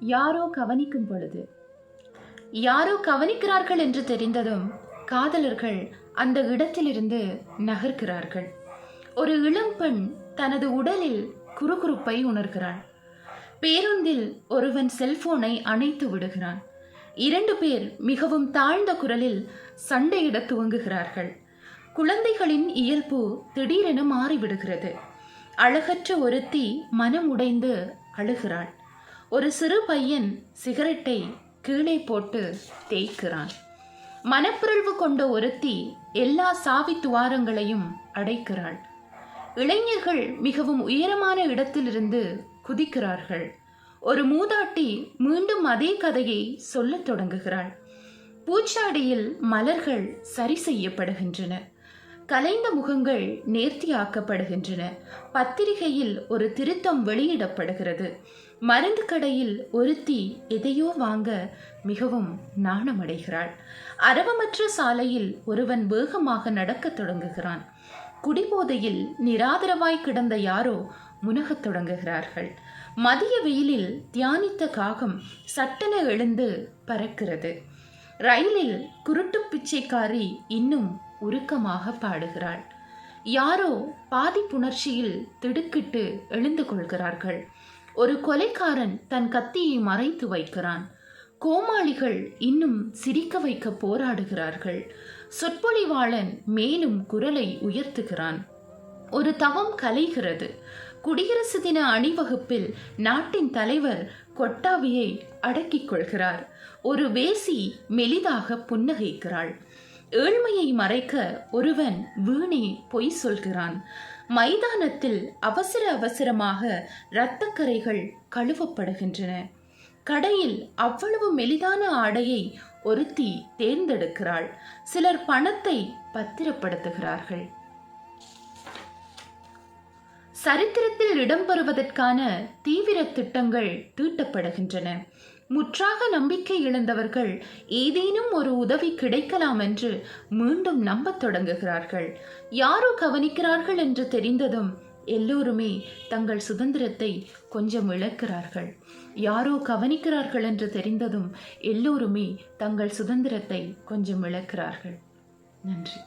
யாரோ கவனிக்கும் பொழுது. யாரோ கவனிக்கிறார்கள் என்று தெரிந்ததும் காதலர்கள் அந்த இடத்திலிருந்து நகர்கிறார்கள். ஒரு இளம்பெண் தனது உடலில் குறுகுறுப்பை உணர்கிறாள். பேருந்தில் ஒருவன் செல்போனை அணைத்து விடுகிறான். இரண்டு பேர் மிகவும் தாழ்ந்த குரலில் சண்டையிடத் துவங்குகிறார்கள். குழந்தைகளின் இயல்பு திடீரென மாறிவிடுகிறது. அழகற்ற ஒருத்தி மனம் உடைந்து அழுகிறாள். ஒரு சிறு பையன் சிகரெட்டை கீழே போட்டு தேய்க்கிறான். மனப்பிறழ்வு கொண்ட ஒருத்தி எல்லா சாவி துவாரங்களையும் அடைக்கிறாள். இளைஞர்கள் மிகவும் உயரமான இடத்திலிருந்து குதிக்கிறார்கள். ஒரு மூதாட்டி மீண்டும் அதே கதையை சொல்லத் தொடங்குகிறாள். பூச்சாடியில் மலர்கள் சரி செய்யப்படுகின்றன. கலைந்த முகங்கள் நேர்த்தியாக்கப்படுகின்றன. பத்திரிகையில் ஒரு திருத்தம் வெளியிடப்படுகிறது. மருந்து கடையில் ஒருத்தி எதையோ வாங்க மிகவும் நாணமடைகிறாள். அரவமற்ற சாலையில் ஒருவன் வேகமாக நடக்கத் தொடங்குகிறான். குடிபோதையில் நிராதரவாய் கிடந்த யாரோ முனகத் தொடங்குகிறார்கள். மதிய வெயிலில் தியானித்த காகம் சட்டென எழுந்து பறக்கிறது. ரயிலில் குருட்டு பிச்சைக்காரி இன்னும் உருக்கமாக பாடுகிறாள். யாரோ பாதி புணர்ச்சியில் திடுக்கிட்டு எழுந்து கொள்கிறார்கள். ஒரு கொலைக்காரன் தன் கத்தியை மறைத்து வைக்கிறான். கோமாளிகள் இன்னும் சிரிக்க வைக்க போராடுகிறார்கள். சொற்பொழிவாளன் மேலும் குரலை உயர்த்துகிறான். ஒரு தவம் கலைகிறது. குடியரசு தின அணிவகுப்பில் நாட்டின் தலைவர் கொட்டாவியை அடக்கிக் கொள்கிறார். ஒரு வேசி மெலிதாக புன்னகைக்கிறாள். ஏழ்மையை மறைக்க ஒருவன் வீணே பொய் சொல்கிறான். மைதானத்தில் அவசர அவசரமாக இரத்தக்கரைகள் கழுவப்படுகின்றன. கடையில் அவ்வளவு மெலிதான ஆடையை ஒருத்தி தேர்ந்தெடுக்கிறாள். சிலர் பணத்தை பத்திரப்படுத்துகிறார்கள். சரித்திரத்தில் இடம்பெறுவதற்கான தீவிர திட்டங்கள் தீட்டப்படுகின்றன. முற்றாக நம்பிக்கை இழந்தவர்கள் ஏதேனும் ஒரு உதவி கிடைக்கலாம் என்று மீண்டும் நம்பத் தொடங்குகிறார்கள். யாரோ கவனிக்கிறார்கள் என்று தெரிந்ததும் எல்லோருமே தங்கள் சுதந்திரத்தை கொஞ்சம் இழக்கிறார்கள். யாரோ கவனிக்கிறார்கள் என்று தெரிந்ததும் எல்லோருமே தங்கள் சுதந்திரத்தை கொஞ்சம் இழக்கிறார்கள். நன்றி.